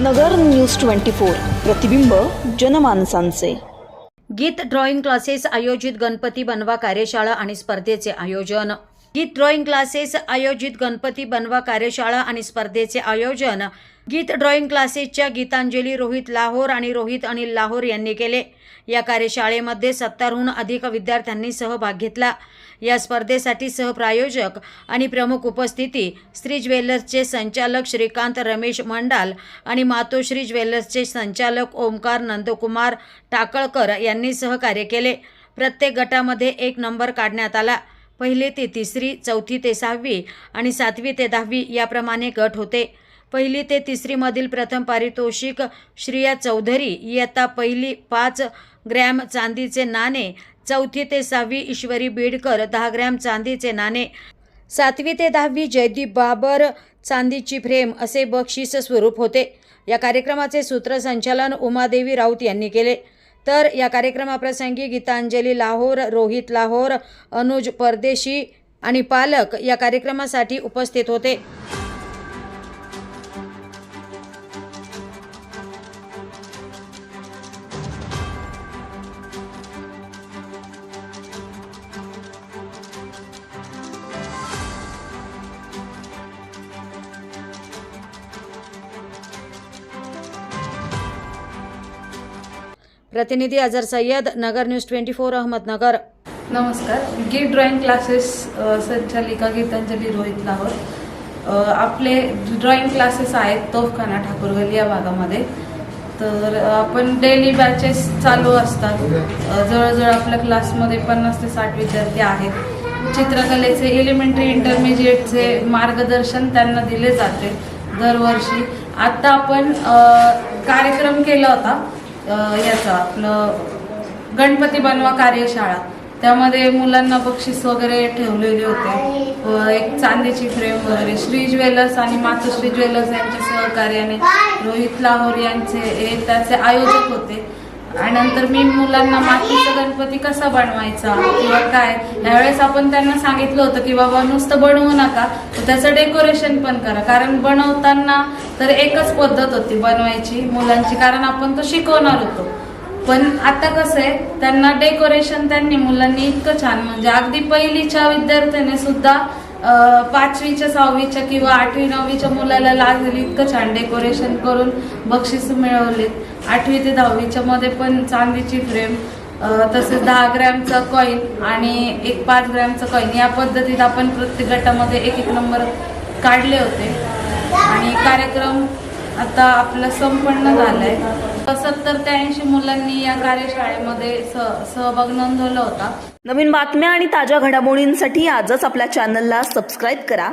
नगर news twenty four प्रतिबिंब जनमानसांचे. गीत drawing classes आयोजित गणपती बनवा कार्यशाळा आणि स्पर्धेचे आयोजन. गीत ड्रॉइंग क्लासेस आयोजित गणपती बनवा कार्यशाळा आणि स्पर्धेचे आयोजन. गीत ड्रॉइंग क्लासेसच्या गीतांजली रोहित लाहोर आणि रोहित अनिल लाहोर यांनी केले. या कार्यशाळेमध्ये सत्तरहून अधिक विद्यार्थ्यांनी सहभाग घेतला. या स्पर्धेसाठी सहप्रायोजक आणि प्रमुख उपस्थिती श्री ज्वेलर्सचे संचालक श्रीकांत रमेश मंडाल आणि मातोश्री ज्वेलर्सचे संचालक ओमकार नंदकुमार टाकळकर यांनी सहकार्य केले. प्रत्येक गटामध्ये एक नंबर काढण्यात आला. पहिली ते तिसरी चौथी ते सहावी आणि सातवी ते दहावी याप्रमाणे गट होते. पहिली ते तिसरीमधील प्रथम पारितोषिक श्रिया चौधरी इयत्ता पहिली पाच ग्रॅम चांदीचे नाणे चौथी ते सहावी ईश्वरी बीडकर दहा ग्रॅम चांदीचे नाणे सातवी ते दहावी जयदीप बाबर चांदीची फ्रेम असे बक्षीस स्वरूप होते. या कार्यक्रमाचे सूत्रसंचालन उमादेवी राऊत यांनी केले. तर या कार्यक्रमाप्रसंगी गीतांजली लाहोर रोहित लाहोर अनुज परदेशी आणि पालक या कार्यक्रमासाठी उपस्थित होते. प्रतिनिधी Azhar Sayyad Nagar news twenty four Ahmednagar. नमस्कार. गीत ड्रॉइंग क्लासेस संचालिका गीतांजली रोहित लाहोर. आपले ड्रॉइंग क्लासेस आहेत तोफखाना ठाकूरगली या भागामध्ये. तर आपण डेली बॅचेस चालू असतात. जवळजवळ आपल्या क्लासमध्ये पन्नास ते साठ विद्यार्थी आहेत. चित्रकलेचे एलिमेंटरी इंटरमिजिएटचे मार्गदर्शन त्यांना दिले जाते दरवर्षी. आत्ता आपण कार्यक्रम केला होता. याचा आपलं गणपती बनवा कार्यशाळा. त्यामध्ये मुलांना बक्षीस वगैरे ठेवलेले होते. एक चांदीची फ्रेम वगैरे. श्री ज्वेलर्स आणि मातोश्री ज्वेलर्स यांच्या सहकार्याने रोहित लाहोर यांचे हे त्याचे आयोजक होते. आणि नंतर मी मुलांना मातीचा गणपती कसा बनवायचा किंवा काय यावेळेस आपण त्यांना सांगितलं होतं की बाबा नुसतं बनवू नका तर त्याचं डेकोरेशन पण करा. कारण बनवताना तर एकच पद्धत होती बनवायची मुलांची कारण आपण तो शिकवणार होतो. पण आता कसं आहे त्यांना डेकोरेशन त्यांनी मुलांनी इतकं छान म्हणजे अगदी पहिलीच्या विद्यार्थ्याने सुद्धा पाचवीच्या सहावीच्या किंवा आठवी नववीच्या मुलाला लागेल इतकं छान डेकोरेशन करून बक्षीस मिळवलेत. आठवी ते दहावीच्या मध्ये पण चांदीची फ्रेम तसेच दहा ग्रॅमचा कॉईन आणि एक पाच ग्रॅमचं कॉईन या पद्धतीत आपण प्रत्येक गटामध्ये एक एक नंबर काढले होते. आणि कार्यक्रम आता आपलं संपन्न झालंय. सत्तर ते ऐंशी मुलांनी या कार्यशाळेमध्ये सहभाग नोंदवला होता. नवीन बातम्या आणि ताज्या घडामोडींसाठी आजच आपल्या चॅनलला सबस्क्राईब करा.